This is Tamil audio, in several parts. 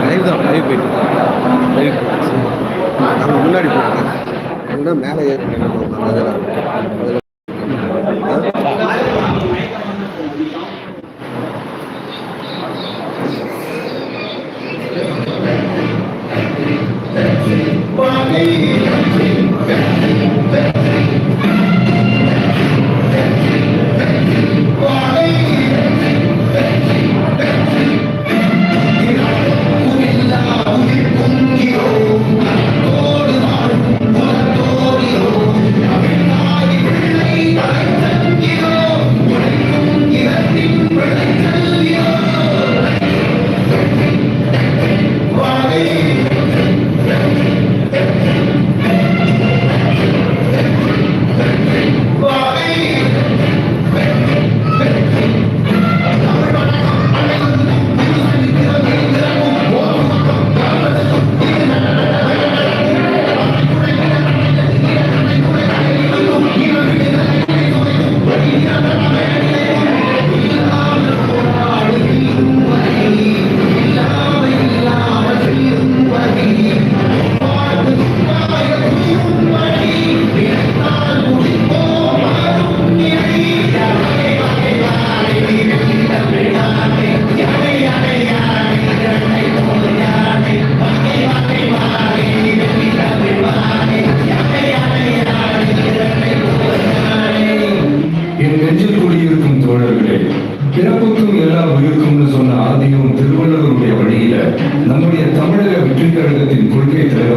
லைவ் தான் லைவ் போயிட்டு லைவ் நம்ம முன்னாடி போயிருக்கேன் அங்கே மேலே ஏறி அதில்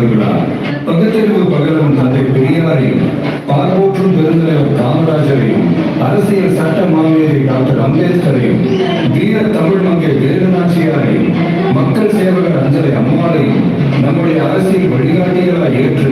கொள்கை பகுத்தறிவு தந்தை பெரியாரையும் பார்வோற்றும் பெருந்தலைவர் காமராஜரையும் அரசியல் சட்ட மாமியரை டாக்டர் அம்பேத்கரையும் வீர தமிழ் மங்கை வேலுநாச்சியாரையும் மக்கள் சேவகர் அஞ்சலை அம்மாளையும் நம்முடைய அரசியல் வழிகாட்டிகளாக ஏற்று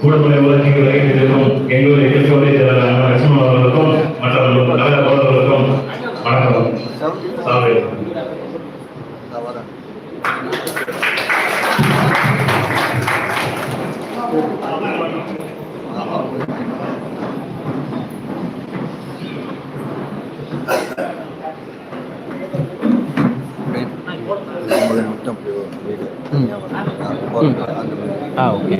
கூடமலை உலகிற்கு வருகின்றிருக்கும் எங்களுடைய அவர்களுக்கும் நகர வணக்கம் ആ ഓക്കെ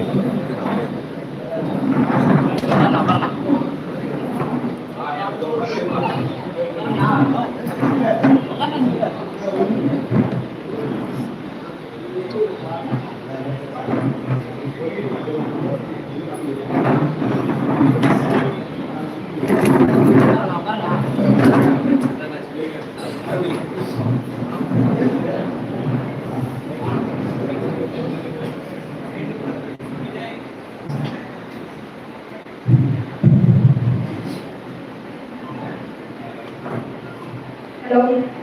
அந்த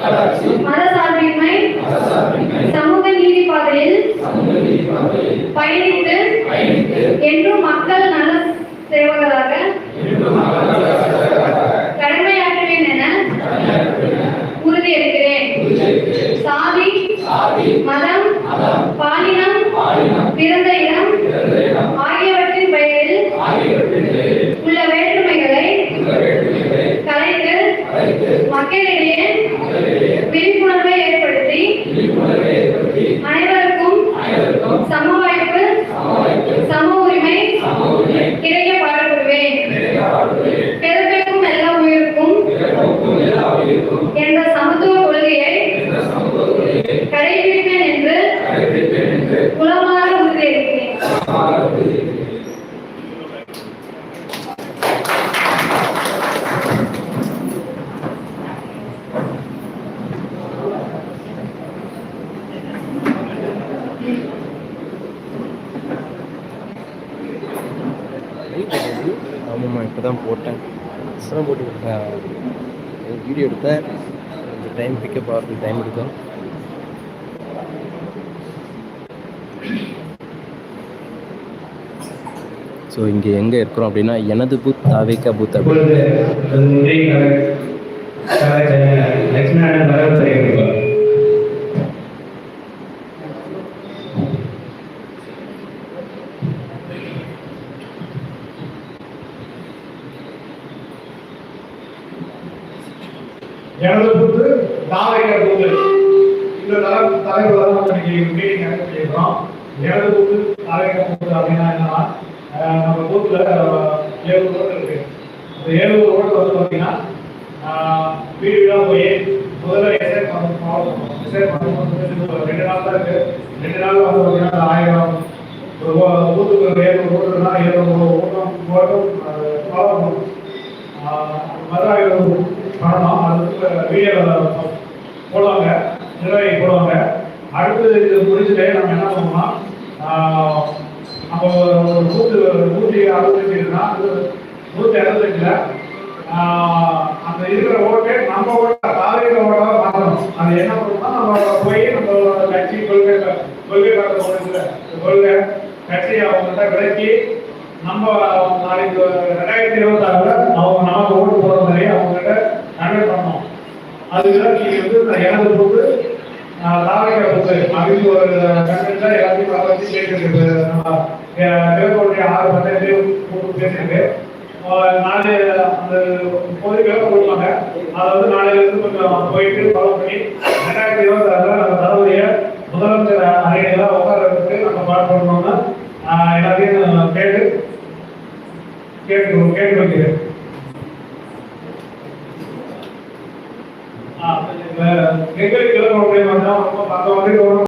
மதசார்பின்மை சமூக நீதி பாதையில் பயணித்து என்றும் மக்கள் நல சேவகராக கடமையாற்றுவேன் என உறுதியேற்கிறேன் சாதி மதம் estamos இப்போ தான் போட்டேன் சிரமம் போட்டு வீடியோ எடுத்தேன் கொஞ்சம் டைம் பிக்கப் ஆகிறதுக்கு டைம் எடுக்கும் ஸோ இங்கே எங்கே இருக்கிறோம் அப்படின்னா எனது பூத் தாவேக்கா பூத் அப்படின்னு தலைவர் தான் இன்னைக்கு மீட்டிங் அட்டன் பண்ணியிருக்கிறோம் எனது கூட்டு தாவைக்க கூட்டு அப்படின்னா என்னன்னா நம்ம கூட்டுல ஏழு ரோடு இருக்கு. அந்த ஏழு ரோடு வந்து பார்த்தீங்கன்னா வீடு வீடாக போய் முதல்ல எஸ்ஐ பண்ணணும் எஸ்ஐ பண்ணும்போது ரெண்டு நாள் தான் இருக்கு. ரெண்டு நாள் வந்து பார்த்தீங்கன்னா ஆயிரம் ஒரு ஊருக்கு ஏழு ரோடுனா ஏழு ஓட்டம் ஓட்டம் ஃபாலோ பண்ணணும் பண்ணணும் அதுக்கு வீடியோ போடுவாங்க நிர்வாகி போடுவாங்க. அடுத்தது இது முடிச்சுட்டு நம்ம என்ன பண்ணோம்னா அப்போ நம்ம ஒரு நூற்று நூற்றி அறுபத்தஞ்சு இருக்குன்னா நூற்றி அறுபத்தஞ்சில் அந்த இருக்கிற ஓட்டை நம்ம ஓட்ட தாரிக ஓட்டாக மாற்றணும். அது என்ன பண்ணணும்னா நம்ம போய் நம்ம கட்சி கொள்கை கொள்கை பார்க்க கொள்கை கட்சி அவங்கள்ட்ட விளக்கி நம்ம நாளைக்கு ரெண்டாயிரத்தி இருபத்தாறுல அவங்க நமக்கு ஓட்டு போகிற மாதிரி அவங்க கிட்ட கன்வே பண்ணோம். அதுக்கு நீங்க வந்து எனது போது போட்டு தாவக போட்டு அப்படின்னு ஒரு கன்வென்ட்ல எல்லாத்தையும் அதை வச்சு கேட்டுருக்கு. நம்ம தேவனுடைய ஆறு பத்தாயிரம் பேர் கூப்பிட்டு பேசியிருக்கு ஆஹ் நாளை அந்த பொதுக்களை கொடுப்பாங்க. அதை வந்து நாளையில இருந்து கொஞ்சம் போயிட்டு ஃபாலோ பண்ணி ரெண்டாயிரத்தி இருபத்தாறுல நம்ம தளபதிய முதலமைச்சர் அறையில உட்காரத்துக்கு நம்ம பாட்டு பண்ணோம்னா எல்லாத்தையும் கேட்டு கேட்டு கேட்டு வைக்கிறேன். எங்களுக்கு கிளம்ப